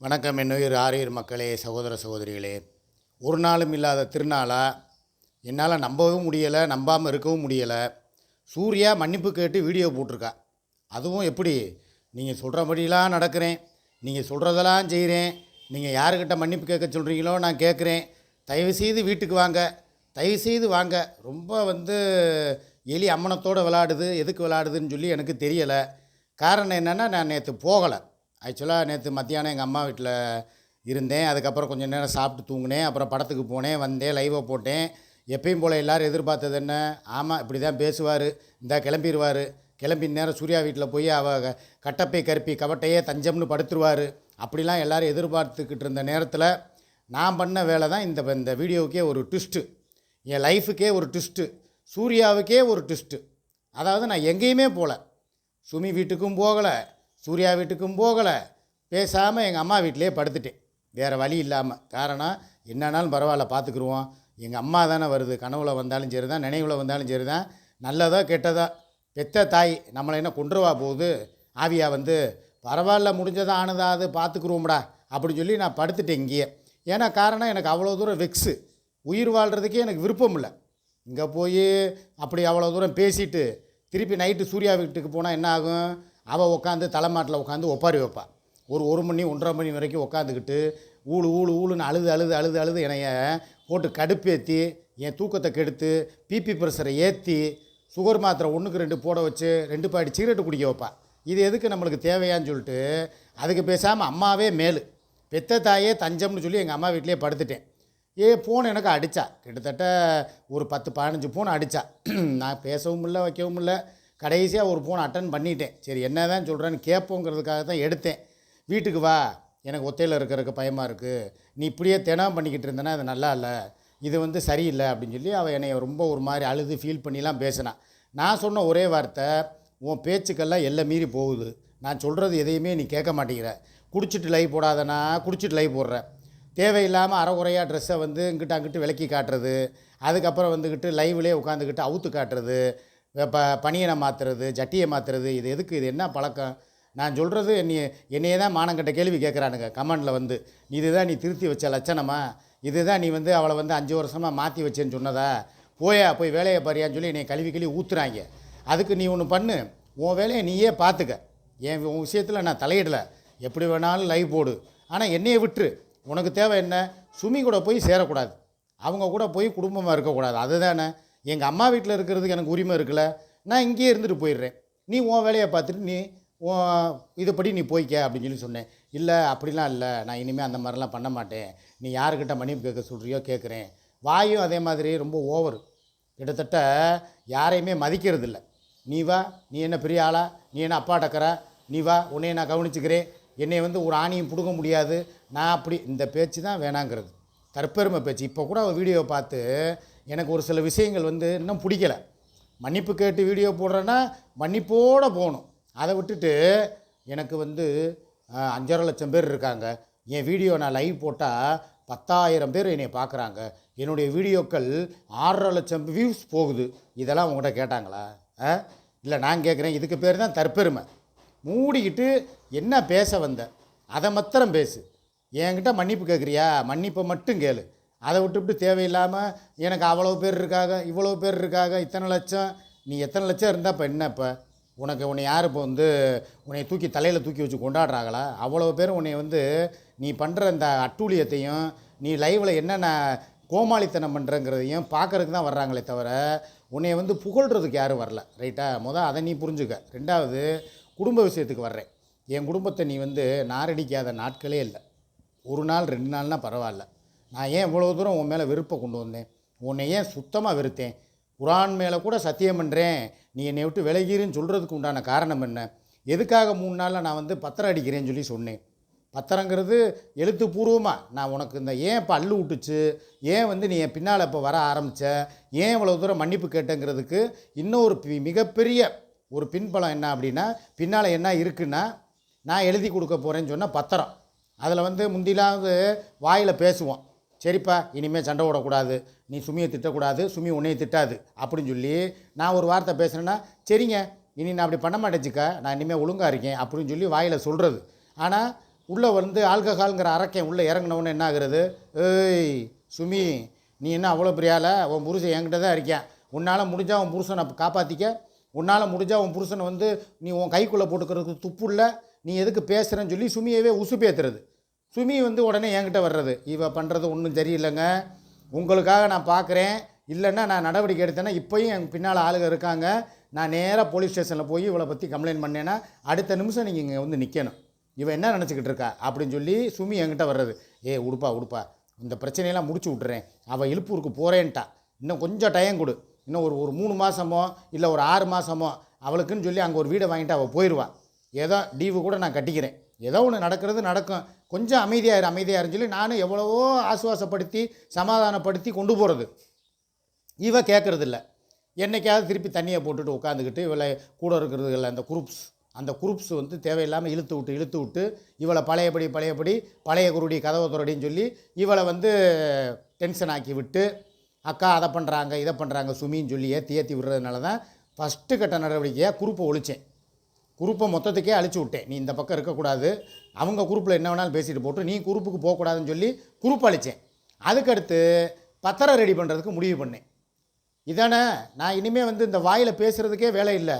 வணக்கம் என்னுயிர் ஆரியர் மக்களே சகோதர சகோதரிகளே. ஒரு நாளும் இல்லாத திருநாளாக என்னால் நம்பவும் முடியலை நம்பாமல் இருக்கவும் முடியலை. சூர்யா மன்னிப்பு கேட்டு வீடியோ போட்டிருக்கா. அதுவும் எப்படி? நீங்கள் சொல்கிறபடியெலாம் நடக்கிறேன். நீங்கள் சொல்கிறதெல்லாம் செய்கிறேன் நீங்கள் யாருக்கிட்ட மன்னிப்பு கேட்க சொல்கிறீங்களோ நான் கேட்குறேன். தயவுசெய்து வீட்டுக்கு வாங்க. தயவுசெய்து வாங்க. ரொம்ப வந்து எலி அம்மனத்தோடு விளாடுது எதுக்கு விளாடுதுன்னு சொல்லி எனக்கு தெரியலை. காரணம் என்னென்னா நான் நேற்று போகலை. ஆக்சுவலாக நேற்று மத்தியானம் எங்கள் அம்மா வீட்டில் இருந்தேன். அதுக்கப்புறம் கொஞ்சம் நேரம் சாப்பிட்டு தூங்கினேன். அப்புறம் படத்துக்கு போனேன் வந்தேன் லைவை போட்டேன். எப்பயும் போல் எல்லோரும் எதிர்பார்த்தது என்ன? ஆமாம் இப்படி தான் பேசுவார். இந்த கிளம்பிடுவார் கிளம்பி நேரம் சூர்யா வீட்டில் போய் அவ கட்டப்பை கருப்பி கவட்டையே தஞ்சம்னு படுத்துருவார். அப்படிலாம் எல்லோரும் எதிர்பார்த்துக்கிட்டு இருந்த நேரத்தில் நான் பண்ண வேலை தான் இந்த இந்த வீடியோவுக்கே ஒரு ட்விஸ்ட்டு என் லைஃபுக்கே ஒரு ட்விஸ்ட்டு சூர்யாவுக்கே ஒரு ட்விஸ்ட்டு அதாவது நான் எங்கேயுமே போகல சுமி வீட்டுக்கும் போகலை. சூர்யா வீட்டுக்கும் போகலை. பேசாமல் எங்கள் அம்மா வீட்டிலே படுத்துட்டேன். வேறு வழி இல்லாமல் காரணம் என்னன்னாலும் பரவாயில்ல பார்த்துக்குருவோம் எங்கள் அம்மா தானே வருது. கனவுல வந்தாலும் சரி தான் நினைவில் வந்தாலும் சரி தான் நல்லதோ கெட்டதோ? பெத்த தாய் நம்மளை என்ன கொண்டுருவா போகுது? ஆவியா வந்து பரவாயில்ல முடிஞ்சதா ஆனதா அது பார்த்துக்குருவோம்டா அப்படின்னு சொல்லி நான் படுத்துட்டேன் இங்கேயே. ஏன்னா காரணம் எனக்கு அவ்வளோ தூரம் வெக்ஸு. உயிர் வாழ்கிறதுக்கே எனக்கு விருப்பம் இல்லை. இங்கே போய் அப்படி அவ்வளோ தூரம் பேசிட்டு திருப்பி நைட்டு சூர்யா வீட்டுக்கு போனால் என்ன ஆகும்? அவள் உட்காந்து தலைமாட்டில் உட்காந்து ஒப்பாரி வைப்பாள் ஒரு ஒரு மணி ஒன்றரை மணி வரைக்கும் உட்காந்துக்கிட்டு ஊழு ஊழு ஊழுன்னு அழுது அழுது அழுது அழுது என்னைய போட்டு கடுப்பேற்றி என் தூக்கத்தை கெடுத்து பிபி ப்ரெஷரை ஏற்றி சுகர் மாத்திரை ஒன்றுக்கு ரெண்டு போட வச்சு ரெண்டு பாடி சிகரெட்டு குடிக்க வைப்பா. இது எதுக்கு நம்மளுக்கு தேவையான்னு சொல்லிட்டு அதுக்கு பேசாமல் அம்மாவே மேலு. பெத்த தாயே தஞ்சம்னு சொல்லி எங்கள் அம்மா வீட்டிலே படுத்துட்டேன். ஏ ஃபோன் எனக்கு அடித்தா கிட்டத்தட்ட ஒரு பத்து பதினஞ்சு ஃபோன் அடித்தா நான் பேசவும் இல்லை வைக்கவும் இல்லை. கடைசியாக ஒரு ஃபோன் அட்டன் பண்ணிட்டேன். சரி என்ன தான் சொல்கிறேன்னு கேட்போங்கிறதுக்காக தான் எடுத்தேன். வீட்டுக்கு வா. எனக்கு ஒத்தையில் இருக்கிறதுக்கு பயமாக இருக்குது நீ இப்படியே தினம் பண்ணிக்கிட்டு இருந்தேன்னா அது நல்லா இல்லை. இது வந்து சரியில்லை அப்படின்னு சொல்லி அவள் என்னை ரொம்ப ஒரு மாதிரி அழுது ஃபீல் பண்ணிலாம் பேசினான் நான் சொன்ன ஒரே வார்த்தை உன் பேச்சுக்கெல்லாம் எல்லை மீறி போகுது. நான் சொல்கிறது எதையுமே நீ கேட்க மாட்டேங்கிற. குடிச்சிட்டு லைவ் போடாதனா? குடிச்சிட்டு லைவ் போடுற. தேவையில்லாமல் அறகுறையாக ட்ரெஸ்ஸை வந்து இங்கிட்ட அங்கிட்டு விலக்கி காட்டுறது. அதுக்கப்புறம் வந்துக்கிட்டு லைவ்லேயே உட்காந்துக்கிட்டு அவுத்து காட்டுறது. ப பனியனை மாற்றுறது ஜட்டியை மாற்றுறது இது எதுக்கு இது என்ன பழக்கம்? நான் சொல்கிறது என்னை என்னையே தான் மானங்கட்ட கேள்வி கேட்குறானுங்க கமெண்டில் வந்து. இதுதான் நீ திருத்தி வச்ச லட்சணமா? இதுதான் நீ வந்து அவளை வந்து அஞ்சு வருஷமாக மாற்றி வச்சேன்னு சொன்னதா? போயா போய் வேலையை பாரியான்னு சொல்லி என்னை கழுவி கழுவி ஊற்றுறாங்க அதுக்கு நீ ஒன்று பண்ணு. உன் வேலையை நீயே பார்த்துக்க என் உன் விஷயத்தில் நான் தலையிடலை. எப்படி வேணாலும் லைவ் போடு. ஆனால் என்னையை விட்டுரு. உனக்கு தேவை என்ன? சுமி கூட போய் சேரக்கூடாது. அவங்க கூட போய் குடும்பமாக இருக்கக்கூடாது. அதுதானே? எங்கள் அம்மா வீட்டில் இருக்கிறதுக்கு எனக்கு உரிமை இருக்குல்ல நான் இங்கேயே இருந்துட்டு போயிடுறேன். நீ உன் வேலையை பார்த்துட்டு நீ உன் இதுபடி நீ போய்க்க அப்படின்னு சொல்லி சொன்னேன். இல்லை அப்படிலாம் இல்லை. நான் இனிமேல் அந்த மாதிரிலாம் பண்ண மாட்டேன். நீ யாருக்கிட்ட மன்னிப்பு கேட்க சொல்கிறியோ கேட்குறேன். வாயும் அதே மாதிரி ரொம்ப ஓவர் கிட்டத்தட்ட யாரையுமே மதிக்கிறதில்ல. நீ வா நீ என்ன பெரிய ஆளா நீ என்ன அப்பா டக்கற நீ வா உன்னைய நான் கவனிச்சுக்கிறேன். என்னை வந்து ஒரு ஆணியும் பிடுங்க முடியாது. நான் அப்படி இந்த பேச்சு தான் வேணாங்கிறது. தற்பெருமை பேச்சு. இப்போ கூட அவள் வீடியோ பார்த்து எனக்கு ஒரு சில விஷயங்கள் வந்து இன்னும் பிடிக்கல. மன்னிப்பு கேட்டு வீடியோ போடுறேன்னா மன்னிப்போடு போகணும். அதை விட்டுட்டு எனக்கு வந்து அஞ்சரை லட்சம் பேர் இருக்காங்க. என் வீடியோ நான் லைவ் போட்டால் பத்தாயிரம் பேர் என்னை பார்க்குறாங்க என்னுடைய வீடியோக்கள் ஆறரை லட்சம் வியூஸ் போகுது. இதெல்லாம் உங்கள்கிட்ட கேட்டாங்களா? ஆ இல்லை நான் கேட்குறேன் இதுக்கு பேர் தான் தற்பெருமை. மூடிக்கிட்டு என்ன பேச வந்த? அதை மாத்திரம் பேசு. என்கிட்ட மன்னிப்பு கேட்குறியா மன்னிப்பை மட்டும் கேளு. அதை விட்டுவிட்டு தேவையில்லாமல் எனக்கு அவ்வளோ பேர் இருக்காங்க இவ்வளோ பேர் இருக்காங்க இத்தனை லட்சம் நீ எத்தனை லட்சம் இருந்தால் இப்போ என்ன இப்போ? உனக்கு உன்னை யார் இப்போ வந்து உன்னை தூக்கி தலையில் தூக்கி வச்சு கொண்டாடுறாங்களா? அவ்வளோ பேர் உன்னை வந்து நீ பண்ணுற இந்த அட்டூழியத்தையும் நீ லைவில் என்னென்ன கோமாளித்தனம் பண்ணுறங்கிறதையும் பார்க்குறதுக்கு தான் வர்றாங்களே தவிர உன்னை வந்து புகழ்கிறதுக்கு யாரும் வரல. ரைட்டா மொதல் அதை நீ புரிஞ்சுக்க. ரெண்டாவது குடும்ப விஷயத்துக்கு வர்றேன். என் குடும்பத்தை நீ வந்து நாரடிக்காத நாட்களே இல்லை. ஒரு நாள் ரெண்டு நாள்னால் பரவாயில்ல. நான் ஏன் இவ்வளோ தூரம் உன் மேலே வெறுப்பை கொண்டு வந்தேன்? உன்னை ஏன் சுத்தமாக வெறுத்தேன்? குரான் மேலே கூட சத்தியம் பண்ணுறேன் நீ என்னை விட்டு விலகிறேன்னு சொல்கிறதுக்கு உண்டான காரணம் என்ன? எதுக்காக மூணு நாளில் நான் வந்து பத்திரம் அடிக்கிறேன்னு சொல்லி சொன்னேன். பத்திரங்கிறது எழுத்துப்பூர்வமாக நான் உனக்கு இந்த ஏன் இப்போ அள்ளு விட்டுச்சு? ஏன் வந்து நீ என் பின்னால் இப்போ வர ஆரம்பித்த ஏன் இவ்வளோ தூரம் மன்னிப்பு கேட்டேங்கிறதுக்கு இன்னொரு மிகப்பெரிய ஒரு பின்பலம் என்ன அப்படின்னா பின்னால் என்ன இருக்குன்னா நான் எழுதி கொடுக்க போகிறேன்னு சொன்னால் பத்திரம். அதில் வந்து முந்திலாவது வாயில் பேசுவோம். சரிப்பா இனிமேல் சண்டை விடக்கூடாது நீ சுமியை திட்டக்கூடாது சுமி உன்னையை திட்டாது அப்படின்னு சொல்லி நான் ஒரு வார்த்தை பேசுகிறேன்னா சரிங்க இனி நான் அப்படி பண்ண மாட்டேச்சுக்கா நான் இனிமேல் ஒழுங்காக இருக்கேன் அப்படின்னு சொல்லி வாயில் சொல்கிறது ஆனால் உள்ளே வந்து ஆல்கஹால்ங்கிற அரக்கன் உள்ளே இறங்கினவுன்னு என்ன ஆகுறது? ஏய் சுமி நீ என்ன அவ்வளோ பெரிய உன் புருஷன் என்கிட்ட தான் இருக்கேன் உன்னால் முடிஞ்சால் உன் புருஷனை காப்பாற்றிக்க உன்னால் முடிஞ்சால் உன் புருஷனை வந்து நீ உன் கைக்குள்ளே போட்டுக்கிறதுக்கு துப்பு இல்லை நீ எதுக்கு பேசுகிறேன்னு சொல்லி சுமியவே உசுப்பேத்துறது. சுமி வந்து உடனே என்கிட்ட வர்றது இவ பண்ணுறது ஒன்றும் சரியில்லைங்க. உங்களுக்காக நான் பார்க்குறேன் இல்லைன்னா நான் நடவடிக்கை எடுத்தேன்னா இப்போயும் என் பின்னால் ஆளுங்க இருக்காங்க. நான் நேராக போலீஸ் ஸ்டேஷனில் போய் இவளை பற்றி கம்ப்ளைண்ட் பண்ணேன்னா அடுத்த நிமிஷம் நீங்கள் இங்கே வந்து நிற்கணும் இவன் என்ன நினச்சிக்கிட்டு இருக்கா? அப்படின்னு சொல்லி சுமி என்கிட்ட வர்றது ஏ உடுப்பா உடுப்பா. இந்த பிரச்சனையெல்லாம் முடிச்சு விட்றேன் அவள் இழுப்பூருக்கு போகிறேன்ட்டா இன்னும் கொஞ்சம் டைம் கொடு. இன்னும் ஒரு ஒரு மூணு மாதமோ இல்லை ஒரு ஆறு மாதமோ அவளுக்குன்னு சொல்லி அங்கே ஒரு வீடை வாங்கிட்டு அவள் போயிடுவா ஏதோ டீவு கூட நான் கட்டிக்கிறேன். ஏதோ ஒன்று நடக்கிறது நடக்கும். கொஞ்சம் அமைதியாயிரு அமைதியாருன்னு சொல்லி நானும் எவ்வளவோ ஆசுவாசப்படுத்தி சமாதானப்படுத்தி கொண்டு போகிறது இவ கேட்குறதில்ல என்னைக்காவது திருப்பி தண்ணியை போட்டுட்டு உட்காந்துக்கிட்டு இவளை கூட இருக்கிறதுல அந்த குரூப்ஸ். அந்த குரூப்ஸ் வந்து தேவையில்லாமல் இழுத்து விட்டு இழுத்து விட்டு இவளை பழையபடி பழையபடி பழைய குருடி கதவை குருடின்னு சொல்லி இவளை வந்து டென்ஷன் ஆக்கி விட்டு அக்கா அதை பண்ணுறாங்க இதை பண்ணுறாங்க சுமின்னு சொல்லி ஏற்றி ஏற்றி விடுறதுனால தான் ஃபஸ்ட்டு கட்ட நடவடிக்கையாக குரூப்பை ஒழிச்சேன். குரூப்பை மொத்தத்துக்கே அழிச்சு விட்டேன். நீ இந்த பக்கம் இருக்கக்கூடாது. அவங்க குரூப்பில் என்ன வேணாலும் பேசிட்டு போட்டு நீ குரூப்புக்கு போகக்கூடாதுன்னு சொல்லி குரூப் அழித்தேன் அதுக்கடுத்து பத்திரம் ரெடி பண்ணுறதுக்கு முடிவு பண்ணேன். இதானே நான் இனிமேல் வந்து இந்த வாயில் பேசுகிறதுக்கே வேலை இல்லை.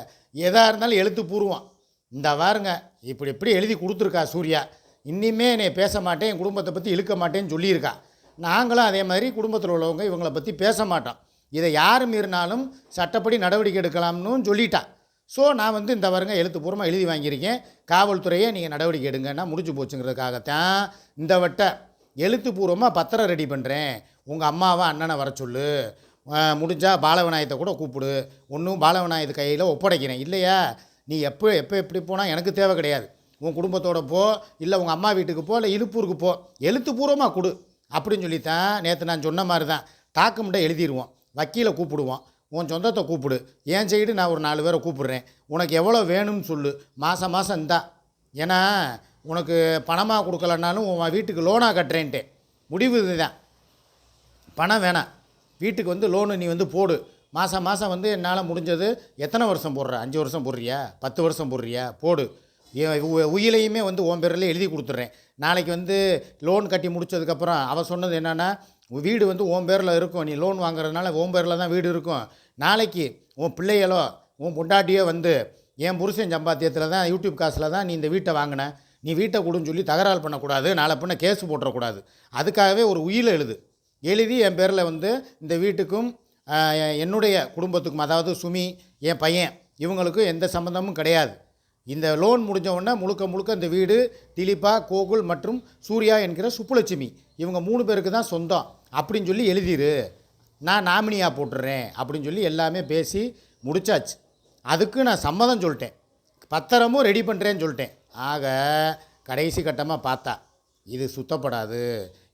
எதாக இருந்தாலும் எழுத்து பூர்வம் இந்த வாருங்க இப்படி இப்படி எழுதி கொடுத்துருக்கா சூர்யா. இனிமே என்னை பேச மாட்டேன் என் குடும்பத்தை பற்றி இழுக்க மாட்டேன்னு சொல்லியிருக்கா. நாங்களும் அதே மாதிரி குடும்பத்தில் உள்ளவங்க இவங்களை பற்றி பேச மாட்டோம். இதை யார் மீறினாலும் சட்டப்படி நடவடிக்கை எடுக்கலாம்னு சொல்லிட்டான் ஸோ நான் வந்து இந்த வருங்க எழுத்துப்பூர்வமாக எழுதி வாங்கியிருக்கேன். காவல்துறையே நீங்கள் நடவடிக்கை எடுங்கன்னா முடிஞ்சு போச்சுங்கிறதுக்காகத்தான் இந்த வட்ட எழுத்துப்பூர்வமாக பத்திரம் ரெடி பண்ணுறேன் உங்கள் அம்மாவை அண்ணனை வர சொல்லு. முடிஞ்சால் பாலவிநாயகத்தை கூட கூப்பிடு. ஒன்றும் பாலவிநாயகத்து கையில் ஒப்படைக்கிறேன். இல்லையா? நீ எப்போ எப்போ எப்படி போனால் எனக்கு தேவை கிடையாது. உன் குடும்பத்தோட போ இல்லை உங்கள் அம்மா வீட்டுக்கு போ இல்லை இழுப்பூருக்கு போ. எழுத்துப்பூர்வமாக கொடு. அப்படின்னு சொல்லித்தான் நேற்று நான் சொன்ன மாதிரி தான் டாக்குமெண்ட்டை எழுதிடுவோம் வக்கீலை கூப்பிடுவோம். உன் சொந்தத்தை கூப்பிடு. என் சைடு நான் ஒரு நாலு பேரை கூப்பிடுறேன். உனக்கு எவ்வளோ வேணும்னு சொல்லு. மாதம் மாதம் இந்தா. ஏன்னா உனக்கு பணமாக கொடுக்கலனாலும் உன் வீட்டுக்கு லோனாக கட்டுறேன்ட்டேன் முடிவு இதுதான். பணம் வேணாம். வீட்டுக்கு வந்து லோனு நீ வந்து போடு. மாதம் மாதம் வந்து என்னால் முடிஞ்சது எத்தனை வருஷம் போடுற? அஞ்சு வருஷம் போடுறியா? பத்து வருஷம் போடுறியா? போடு. உ- உயிலையுமே வந்து உன் பேரில் எழுதி கொடுத்துட்றேன். நாளைக்கு வந்து லோன் கட்டி முடிச்சதுக்கப்புறம் அவள் சொன்னது என்னென்னா வீடு வந்து ஓம் பேரில் இருக்கும். நீ லோன் வாங்குறதுனால ஓம் பேரில் தான் வீடு இருக்கும். நாளைக்கு உன் பிள்ளைகளோ உன் பொண்டாட்டியோ வந்து என் புருஷன் சம்பாத்தியத்தில் தான் யூடியூப் காசில் தான் நீ இந்த வீட்டை வாங்கின. நீ வீட்டை கொடுன்னு சொல்லி தகராறு பண்ணக்கூடாது. நாளை பின்ன கேஸ் போட்டுறக்கூடாது. அதுக்காகவே ஒரு உயிரை எழுது. எழுதி என் பேரில் வந்து இந்த வீட்டுக்கும் என்னுடைய குடும்பத்துக்கும் அதாவது சுமி என் பையன் இவங்களுக்கும் எந்த சம்மந்தமும் கிடையாது. இந்த லோன் முடிஞ்ச உடனே முழுக்க முழுக்க இந்த வீடு திலீபா கோகுல் மற்றும் சூர்யா என்கிற சுப்புலட்சுமி இவங்க மூணு பேருக்கு தான் சொந்தம். அப்படின்னு சொல்லி எழுதிரு. நான் நாமினியாக போட்டுடுறேன் அப்படின்னு சொல்லி எல்லாமே பேசி முடிச்சாச்சு. அதுக்கு நான் சம்மதம் சொல்லிட்டேன். பத்திரமும் ரெடி பண்ணுறேன்னு சொல்லிட்டேன். ஆக கடைசி கட்டமாக பார்த்தா இது சுத்தப்படாது.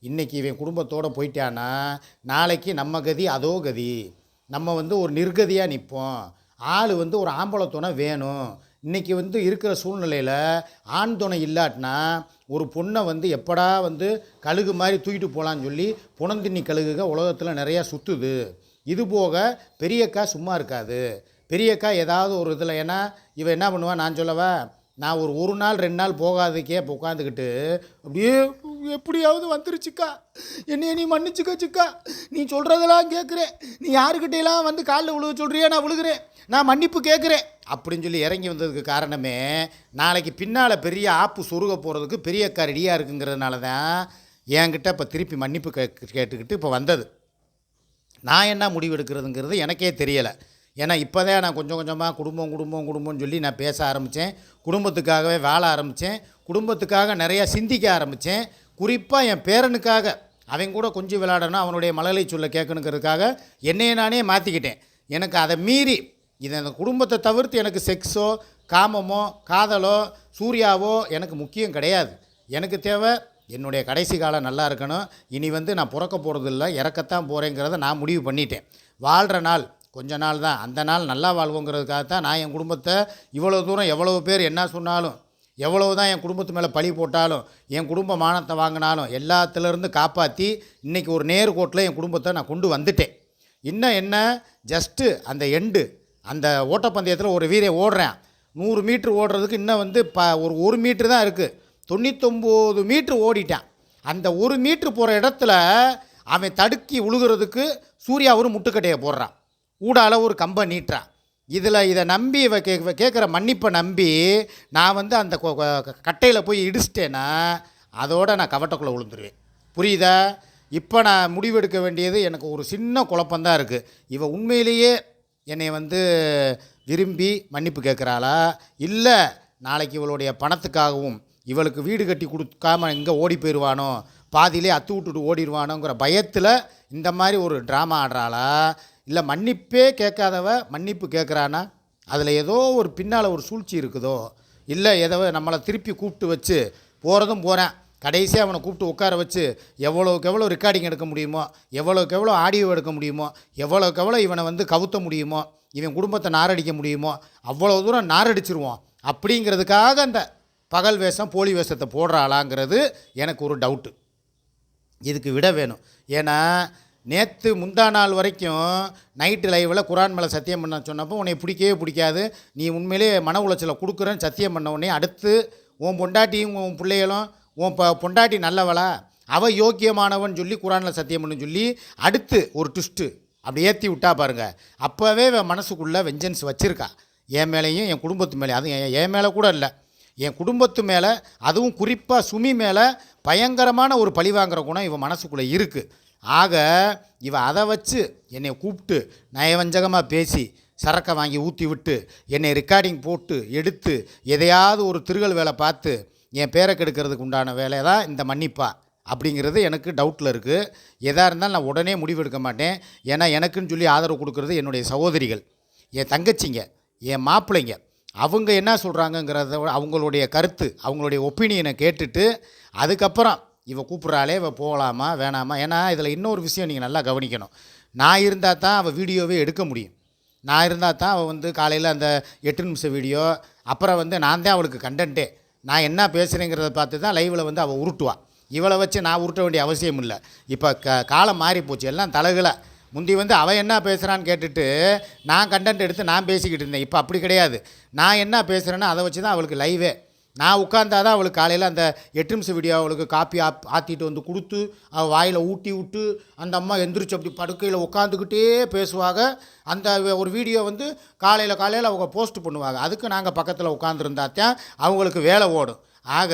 இன்றைக்கி இவன் குடும்பத்தோடு போயிட்டானா? நாளைக்கு நம்ம கதி அதோ கதி. நம்ம வந்து ஒரு நிர்கதியாக நிற்போம் ஆள் வந்து ஒரு ஆம்பளத்துணை வேணும். இன்றைக்கி வந்து இருக்கிற சூழ்நிலையில் ஆண் துணை இல்லாட்டினா ஒரு பொண்ணை வந்து எப்படா வந்து கழுகு மாதிரி தூக்கிட்டு போகலான்னு சொல்லி புனந்தின்னி கழுகுக உலகத்தில் நிறையா சுற்றுது இது போக பெரியக்கா சும்மா இருக்காது. பெரியக்கா ஏதாவது ஒரு இதில் ஏன்னா இவன் என்ன பண்ணுவான் நான் சொல்லவா நான் ஒரு ஒரு நாள் ரெண்டு நாள் போகாதக்கே இப்போ உட்காந்துக்கிட்டு அப்படியே எப்படியாவது வந்துருச்சுக்கா. என்னைய நீ மன்னிச்சுக்க சிக்கா. நீ சொல்கிறதெல்லாம் கேட்குறேன் நீ யாருக்கிட்டையெல்லாம் வந்து காலில் விழுக சொல்கிறியா நான் விழுகிறேன். நான் மன்னிப்பு கேட்குறேன் அப்படின்னு சொல்லி இறங்கி வந்ததுக்கு காரணமே நாளைக்கு பின்னால் பெரிய ஆப்பு சொருக போகிறதுக்கு பெரிய ரெடியாக இருக்குங்கிறதுனால தான் என்கிட்ட இப்போ திருப்பி மன்னிப்பு கே கேட்டுக்கிட்டு இப்போ வந்தது. நான் என்ன முடிவு எடுக்கிறதுங்கிறது எனக்கே தெரியலை. ஏன்னா இப்போ தான் நான் கொஞ்சம் கொஞ்சமாக குடும்பம் குடும்பம் குடும்பம்னு சொல்லி நான் பேச ஆரம்பித்தேன் குடும்பத்துக்காகவே வாழ ஆரம்பித்தேன் குடும்பத்துக்காக நிறையா சிந்திக்க ஆரம்பித்தேன் குறிப்பாக என் பேரனுக்காக. அவன் கூட கொஞ்சம் விளையாடணும் அவனுடைய மழலை சொல்ல கேட்கணுங்கிறதுக்காக என்னையை நானே மாற்றிக்கிட்டேன் எனக்கு அதை மீறி இது அந்த குடும்பத்தை தவிர்த்து எனக்கு செக்ஸோ காமமோ காதலோ சூர்யாவோ எனக்கு முக்கியம் கிடையாது. எனக்கு தேவை என்னுடைய கடைசி காலம் நல்லா இருக்கணும். இனி வந்து நான் பிறக்க போகிறது இல்லை இறக்கத்தான் போகிறேங்கிறத நான் முடிவு பண்ணிட்டேன். வாழ்கிற நாள் கொஞ்ச நாள் தான். அந்த நாள் நல்லா வாழ்வோங்கிறதுக்காக தான் நான் என் குடும்பத்தை இவ்வளோ தூரம் எவ்வளோ பேர் என்ன சொன்னாலும் எவ்வளோ தான் என் குடும்பத்து மேலே பழி போட்டாலும் என் குடும்ப மானத்தை வாங்கினாலும் எல்லாத்துலேருந்து காப்பாற்றி இன்றைக்கி ஒரு நேர்கோட்டில் என் குடும்பத்தை நான் கொண்டு வந்துட்டேன். இன்னும் என்ன? ஜஸ்ட்டு அந்த எண்டு அந்த ஓட்டப்பந்தயத்தில் ஒரு வீரன் ஓடுறேன். நூறு மீட்ரு ஓடுறதுக்கு இன்னும் வந்து ப ஒரு ஒரு மீட்ரு தான் இருக்குது தொண்ணூத்தொம்பது மீட்ரு ஓடிட்டேன். அந்த ஒரு மீட்ரு போகிற இடத்துல அவன் தடுக்கி உழுகிறதுக்கு சூர்யா ஒரு முட்டுக்கட்டையை போடுறான். ஊடால ஒரு கம்பை நீட்டுறான். இதில் இதை நம்பி இவ கே கேட்குற மன்னிப்பை நம்பி நான் வந்து அந்த கட்டையில் போய் இடிச்சிட்டேன்னா அதோட நான் கவட்டக்குள்ளே விழுந்துருவேன் புரியுதா? இப்போ நான் முடிவெடுக்க வேண்டியது எனக்கு ஒரு சின்ன குழப்பந்தான் இருக்குது இவன் உண்மையிலேயே என்னை வந்து விரும்பி மன்னிப்பு கேட்குறாளா? இல்லை நாளைக்கு இவளுடைய பணத்துக்காகவும் இவளுக்கு வீடு கட்டி கொடுக்காம எங்கே ஓடி போயிடுவானோ பாதியிலே அத்து விட்டுட்டு ஓடிடுவானோங்கிற பயத்தில் இந்த மாதிரி ஒரு ட்ராமா ஆடுறாளா? இல்லை மன்னிப்பே கேட்காதவ மன்னிப்பு கேட்குறானா? அதில் ஏதோ ஒரு பின்னால் ஒரு சூழ்ச்சி இருக்குதோ? இல்லை ஏதோ நம்மளை திருப்பி கூப்பிட்டு வச்சு போகிறதும் போகிறேன் கடைசியாக அவனை கூப்பிட்டு உட்கார வச்சு எவ்வளோக்கு எவ்வளோ ரெக்கார்டிங் எடுக்க முடியுமோ எவ்வளோக்கு எவ்வளோ ஆடியோ எடுக்க முடியுமோ எவ்வளோக்கு எவ்வளோ இவனை வந்து கவுத்த முடியுமோ இவன் குடும்பத்தை நாரடிக்க முடியுமோ அவ்வளோ தூரம் நாரடிச்சிருவோம். அப்படிங்கிறதுக்காக அந்த பகல் வேஷம் போலி வேஷத்தை போடுறாளாங்கிறது எனக்கு ஒரு டவுட்டு இதுக்கு விட வேணும். ஏன்னா நேற்று முந்தா நாள் வரைக்கும் நைட்டு லைவில் குரான் மேலே சத்தியம் பண்ண சொன்னப்போ உன்னை பிடிக்கவே பிடிக்காது. நீ உண்மையிலே மன உளைச்சலை கொடுக்குறேன்னு சத்தியம் பண்ண உடனே அடுத்து உன் பொண்டாட்டியும் உன் பிள்ளைகளும் உன் ப பொண்டாட்டி நல்லவளா? அவ யோக்கியமானவன் சொல்லி குரானில் சத்தியம் பண்ணு சொல்லி அடுத்து ஒரு ட்விஸ்ட்டு அப்படி ஏற்றி விட்டா பாருங்கள் அப்போவே மனசுக்குள்ளே வெஞ்சன்ஸ் வச்சுருக்கா. என் மேலேயும் என் குடும்பத்து மேலேயும் அதுவும் என் என் மேலே கூட இல்லை. என் குடும்பத்து மேலே அதுவும் குறிப்பாக சுமி மேலே பயங்கரமான ஒரு பழி வாங்குற குணம் இவன் மனசுக்குள்ளே இருக்குது ஆக இவன் அதை வச்சு என்னை கூப்பிட்டு நயவஞ்சகமாக பேசி சரக்கை வாங்கி ஊற்றி விட்டு என்னை ரெக்கார்டிங் போட்டு எடுத்து எதையாவது ஒரு திருகல் வேலை பார்த்து என் பேரை கெடுக்கிறதுக்கு உண்டான வேலை தான் இந்த மன்னிப்பா அப்படிங்கிறது எனக்கு டவுட்டில் இருக்குது எதாக இருந்தாலும் நான் உடனே முடிவெடுக்க மாட்டேன். ஏன்னா எனக்குன்னு சொல்லி ஆதரவு கொடுக்கறது என்னுடைய சகோதரிகள் என் தங்கச்சிங்க என் மாப்பிள்ளைங்க. அவங்க என்ன சொல்கிறாங்கங்கிறத அவங்களுடைய கருத்து அவங்களுடைய ஒப்பீனியனை கேட்டுட்டு அதுக்கப்புறம் இவ கூப்பிட்றாளே இவ போகலாமா வேணாமா? ஏன்னா இதில் இன்னொரு விஷயம் நீங்கள் நல்லா கவனிக்கணும். நான் இருந்தால் தான் அவள் வீடியோவே எடுக்க முடியும். நான் இருந்தால் தான் அவள் வந்து காலையில் அந்த எட்டு நிமிஷம் வீடியோ அப்புறம் வந்து நான் தான் அவளுக்கு கண்டென்ட்டே நான் என்ன பேசுகிறேங்கிறத பார்த்து தான் லைவில் வந்து அவள் உருட்டுவாள் இவளை வச்சு நான் உருட்ட வேண்டிய அவசியம் இல்லை. இப்போ க காலம் மாறி போச்சு எல்லாம் தலைகளை முந்தி வந்து அவன் என்ன பேசுகிறான்னு கேட்டுட்டு நான் கண்டென்ட் எடுத்து நான் பேசிக்கிட்டு இருந்தேன். இப்போ அப்படி கிடையாது. நான் என்ன பேசுகிறேன்னு அதை வச்சு தான் அவளுக்கு லைவே நான் உட்காந்தா தான் அவளுக்கு காலையில் அந்த எட்டு நிமிஷம் வீடியோ அவளுக்கு காப்பி ஆப் ஆற்றிட்டு வந்து கொடுத்து அவள் வாயில் ஊட்டி விட்டு அந்த அம்மா எந்திரிச்சு அப்படி படுக்கையில் உட்காந்துக்கிட்டே பேசுவாங்க அந்த ஒரு வீடியோ வந்து காலையில் காலையில் அவங்க போஸ்ட் பண்ணுவாங்க. அதுக்கு நாங்கள் பக்கத்தில் உட்காந்துருந்தாத்தான் அவங்களுக்கு வேலை ஓடும். ஆக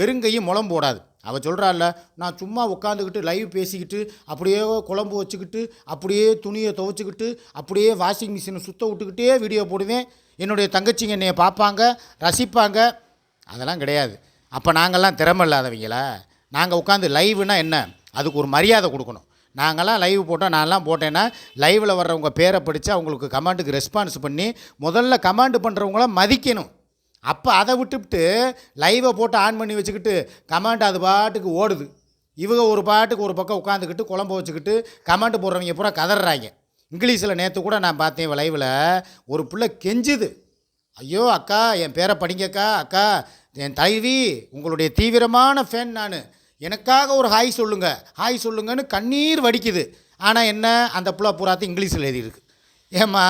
வெறுங்கையும் முளம் போடாது அவள் சொல்கிறாள்ல நான் சும்மா உட்காந்துக்கிட்டு லைவ் பேசிக்கிட்டு அப்படியே குழம்பு வச்சுக்கிட்டு அப்படியே துணியை துவைச்சிக்கிட்டு அப்படியே வாஷிங் மிஷினை சுத்த விட்டுக்கிட்டே வீடியோ போடுவேன். என்னுடைய தங்கச்சிங்க என்னையை பார்ப்பாங்க ரசிப்பாங்க. அதெல்லாம் கிடையாது. அப்போ நாங்கள்லாம் திறமை இல்லாதவங்களா நாங்கள் உட்காந்து லைவ்னா என்ன? அதுக்கு ஒரு மரியாதை கொடுக்கணும். நாங்கள்லாம் லைவ் போட்டோம். நான்லாம் போட்டேன்னா லைவில் வர்றவங்க பேரை படித்து அவங்களுக்கு கமாண்டுக்கு ரெஸ்பான்ஸ் பண்ணி முதல்ல கமாண்டு பண்ணுறவங்கள மதிக்கணும். அப்போ அதை விட்டுவிட்டு லைவை போட்டு ஆன் பண்ணி வச்சுக்கிட்டு கமாண்ட் அது பாட்டுக்கு ஓடுது. இவங்க ஒரு பாட்டுக்கு ஒரு பக்கம் உட்காந்துக்கிட்டு குழம்பு வச்சுக்கிட்டு கமாண்ட் போடுறவங்க பூரா கதறாங்க இங்கிலீஷில் நேற்று கூட நான் பார்த்தேன் லைவில் ஒரு பிள்ளை கெஞ்சுது. ஐயோ அக்கா என் பேரை படிங்கக்கா அக்கா. என் தலைவி உங்களுடைய தீவிரமான ஃபேன் நான். எனக்காக ஒரு ஹாய் சொல்லுங்கள் ஹாய் சொல்லுங்கன்னு கண்ணீர் வடிக்குது. ஆனால் என்ன? அந்த புள்ள பூராத்து இங்கிலீஷில் எழுதியிருக்கு. ஏம்மா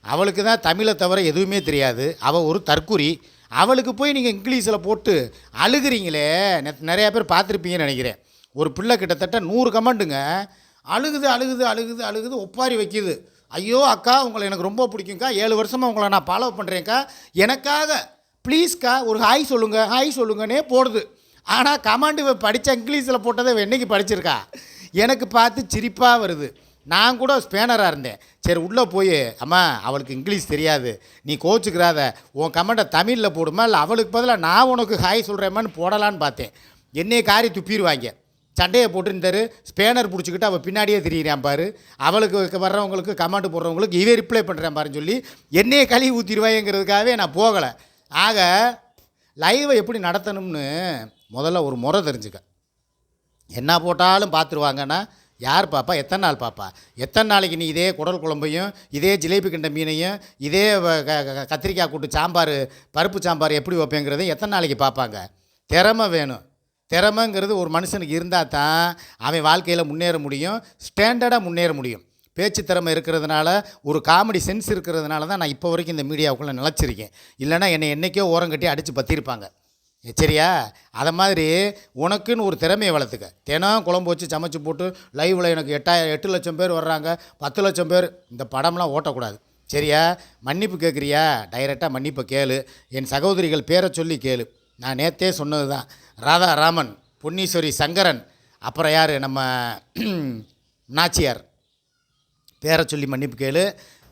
அவளுக்கு தான் தமிழை தவிர எதுவுமே தெரியாது. அவள் ஒரு தற்குறி அவளுக்கு போய் நீங்கள் இங்கிலீஷில் போட்டு அழுகுறீங்களே. நெத் நிறையா பேர் பார்த்துருப்பீங்கன்னு நினைக்கிறேன். ஒரு பிள்ளை கிட்டத்தட்ட நூறு கமெண்டுங்க. அழுகுது அழுகுது அழுகுது அழுகுது ஒப்பாரி வைக்குது. ஐயோ அக்கா உங்களை எனக்கு ரொம்ப பிடிக்கும்க்கா. ஏழு வருஷமாக உங்களை நான் ஃபாலோ பண்ணுறேன்க்கா எனக்காக ப்ளீஸ்க்கா ஒரு ஹாய் சொல்லுங்கள் ஹாய் சொல்லுங்கன்னே போடுது. ஆனால் கமாண்டு படித்த இங்கிலீஷில் போட்டதை என்றைக்கு என்னைக்கு படிச்சிருக்கா? எனக்கு பார்த்து சிரிப்பாக வருது. நான் கூட ஸ்பேனராக இருந்தேன். சரி உள்ளே போய். அம்மா அவளுக்கு இங்கிலீஷ் தெரியாது. நீ கோச்சுக்கிறாத. உன் கமெண்ட்டை தமிழில் போடுமா? இல்லை அவளுக்கு பதிலாக நான் உனக்கு ஹாய் சொல்கிறேம்மான்னு போடலான்னு பார்த்தேன். என்னைய காரி துப்பிடுவாங்க. சண்டையை போட்டுருந்தார். ஸ்பேனர் பிடிச்சிக்கிட்டு அவள் பின்னாடியே திரியிறான் பாரு. அவளுக்கு வர்றவங்களுக்கு கமெண்ட் போடுறவங்களுக்கு இவே ரிப்ளை பண்ணுறேன் பாருன்னு சொல்லி என்னையே கழுவி ஊற்றிடுவாங்கிறதுக்காகவே நான் போகலை. ஆக லைவை எப்படி நடத்தணும்னு முதல்ல ஒரு முறை தெரிஞ்சுக்க. என்ன போட்டாலும் பார்த்துருவாங்கன்னா யார் பாப்பா? எத்தனை நாள் பாப்பா? எத்தனை நாளைக்கு நீ இதே குடல் குழம்பையும் இதே ஜிலேபி கிண்ட மீனையும் இதே க- கத்திரிக்காய் கூட்டு சாம்பார் பருப்பு சாம்பார் எப்படி வைப்பேங்கிறதையும் எத்தனை நாளைக்கு பார்ப்பாங்க திறமை வேணும். திறமைங்கிறது ஒரு மனுஷனுக்கு இருந்தால் தான் அவன் வாழ்க்கையில் முன்னேற முடியும் ஸ்டாண்டர்டாக முன்னேற முடியும். பேச்சு திறமை இருக்கிறதுனால ஒரு காமெடி சென்ஸ் இருக்கிறதுனால தான் நான் இப்போ வரைக்கும் இந்த மீடியாவுக்குள்ளே நிலச்சிருக்கேன். இல்லைன்னா என்னை என்றைக்கோ ஓரம் கட்டி அடித்து பற்றிருப்பாங்க சரியா? அதை மாதிரி உனக்குன்னு ஒரு திறமையை வளர்த்துக்க. தினம் குழம்பு வச்சு சமைச்சு போட்டு லைவில் எனக்கு எட்டாயிரம் எட்டு லட்சம் பேர் வர்றாங்க பத்து லட்சம் பேர் இந்த படம்லாம் ஓட்டக்கூடாது. சரியா? மன்னிப்பு கேட்குறியா? டைரெக்டாக மன்னிப்பை கேளு. என் சகோதரிகள் பேரை சொல்லி கேளு. நான் நேற்றே சொன்னது தான் ராதா ராமன் பொன்னீஸ்வரி சங்கரன் அப்புறம் யார் நம்ம நாச்சியார்? பேரை சொல்லி மன்னிப்பு கேளு.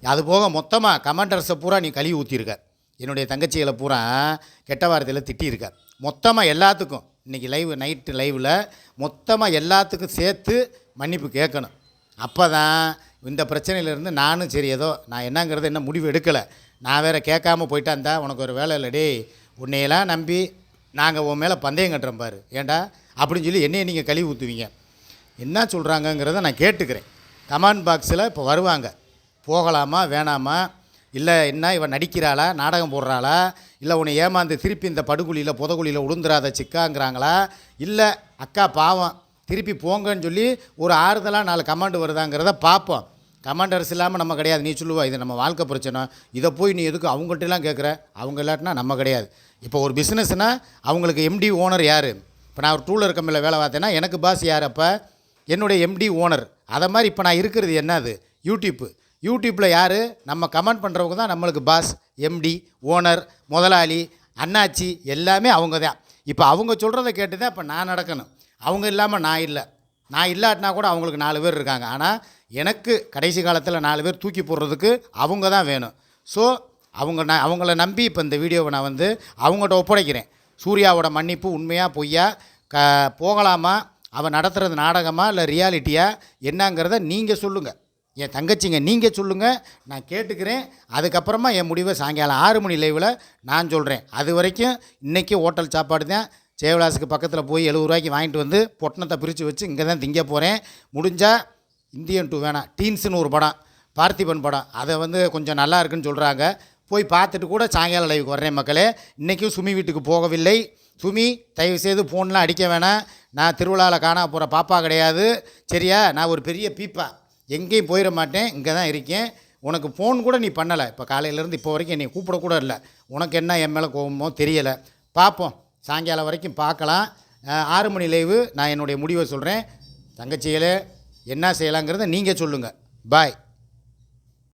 அது போக மொத்தமாக கமாண்டர்ஸை பூரா நீ கழுவி ஊற்றிருக்க என்னுடைய தங்கச்சிகளை பூரா கெட்ட வார்த்தையில் திட்டியிருக்க மொத்தமாக எல்லாத்துக்கும் இன்றைக்கி லைவ் நைட்டு லைவில் மொத்தமாக எல்லாத்துக்கும் சேர்த்து மன்னிப்பு கேட்கணும். அப்போ தான் இந்த பிரச்சனையிலேருந்து நானும் சரி ஏதோ நான் என்னங்கிறது என்ன முடிவு எடுக்கலை. நான் வேறு கேட்காம போயிட்டாந்தா உனக்கு ஒரு வேலை இல்லை டேய். உன்னையெல்லாம் நம்பி நாங்கள் உன் மேலே பந்தயம் கட்டுறோம் பாரு. ஏண்டா? அப்படின்னு சொல்லி என்னையை நீங்கள் கழுவி ஊற்றுவீங்க என்ன சொல்கிறாங்கங்கிறத நான் கேட்டுக்கிறேன். கமாண்ட் பாக்ஸில் இப்போ வருவாங்க. போகலாமா வேணாமா? இல்லை என்ன இவன் நடிக்கிறாளா நாடகம் போடுறாளா? இல்லை உன்னை ஏமாந்து திருப்பி இந்த படுகுழியில் புதகுழியில் உளுந்துராத சிக்காங்கிறாங்களா? இல்லை அக்கா பாவம் திருப்பி போங்கன்னு சொல்லி ஒரு ஆறுதலாக நாலு கமாண்டு வருதாங்கிறத பார்ப்போம் கமாண்டர்ஸ் இல்லாமல் நம்ம கிடையாது. நீ சொல்லுவா இது நம்ம வாழ்க்கை பிரச்சனை. இதை போய் நீ எதுக்கு அவங்கள்ட்டலாம் கேட்குற அவங்க இல்லாட்டினா நம்ம கிடையாது. இப்போ ஒரு பிஸ்னஸ்னால் அவங்களுக்கு எம்டி ஓனர் யார்? இப்போ நான் ஒரு டூலர் கம்பெனியில் வேலை பார்த்தேன்னா எனக்கு பாஸ் யார் அப்போ? என்னுடைய எம்டி ஓனர் அதை மாதிரி இப்போ நான் இருக்கிறது என்னது யூடியூப்பு யூடியூப்பில் யார்? நம்ம கமெண்ட் பண்ணுறவங்க தான் நம்மளுக்கு பாஸ் எம்டி ஓனர் முதலாளி அண்ணாச்சி எல்லாமே அவங்க தான். இப்போ அவங்க சொல்கிறத கேட்டு தான் இப்போ நான் நடக்கணும். அவங்க இல்லாமல் நான் இல்லை. நான் இல்லாட்டினா கூட அவங்களுக்கு நாலு பேர் இருக்காங்க. ஆனால் எனக்கு கடைசி காலத்தில் நாலு பேர் தூக்கி போடுறதுக்கு அவங்க தான் வேணும். ஸோ அவங்க நான் அவங்கள நம்பி இப்போ இந்த வீடியோவை நான் வந்து அவங்கள்ட்ட ஒப்படைக்கிறேன். சூர்யாவோட மன்னிப்பு உண்மையாக பொய்யா க போகலாமா அவன் நடத்துகிறது நாடகமா இல்லை ரியாலிட்டியா என்னங்கிறத நீங்கள் சொல்லுங்கள் என் தங்கச்சிங்க நீங்கள் சொல்லுங்கள் நான் கேட்டுக்கிறேன். அதுக்கப்புறமா என் முடிவை சாயங்காலம் ஆறு மணி லைவில் நான் சொல்கிறேன் அது வரைக்கும் இன்றைக்கி ஹோட்டல் சாப்பாடு தான். ஜெயவிலாஸுக்கு பக்கத்தில் போய் எழுபது ரூபாய்க்கு வாங்கிட்டு வந்து பொட்டணத்தை பிரித்து வச்சு இங்கே தான் திங்க போகிறேன் முடிஞ்சால் இந்தியன் டூ வேணாம். டீன்ஸுன்னு ஒரு படம் பார்த்திபன் படம். அதை வந்து கொஞ்சம் நல்லா இருக்குன்னு சொல்கிறாங்க போய் பார்த்துட்டு கூட சாயங்காலம் லைவுக்கு வர்றேன் மக்களே. இன்றைக்கும் சுமி வீட்டுக்கு போகவில்லை. சுமி தயவு செய்து ஃபோன்லாம் அடிக்க வேணாம். நான் திருவிழாவில் காண போகிற பாப்பா கிடையாது. சரியா? நான் ஒரு பெரிய பீப்பா. எங்கேயும் போயிட மாட்டேன். இங்கே தான் இருக்கேன். உனக்கு ஃபோன் கூட நீ பண்ணலை. இப்போ காலையிலேருந்து இப்போ வரைக்கும் என்னை கூப்பிடக்கூட இல்லை. உனக்கு என்ன என் மேலே கோபமோ தெரியலை. பார்ப்போம் சாயங்காலம் வரைக்கும் பார்க்கலாம். ஆறு மணி லைவு நான் என்னுடைய முடிவை சொல்கிறேன் தங்கச்சிகளே என்ன செய்யலாங்கிறத நீங்கள் சொல்லுங்கள் பாய்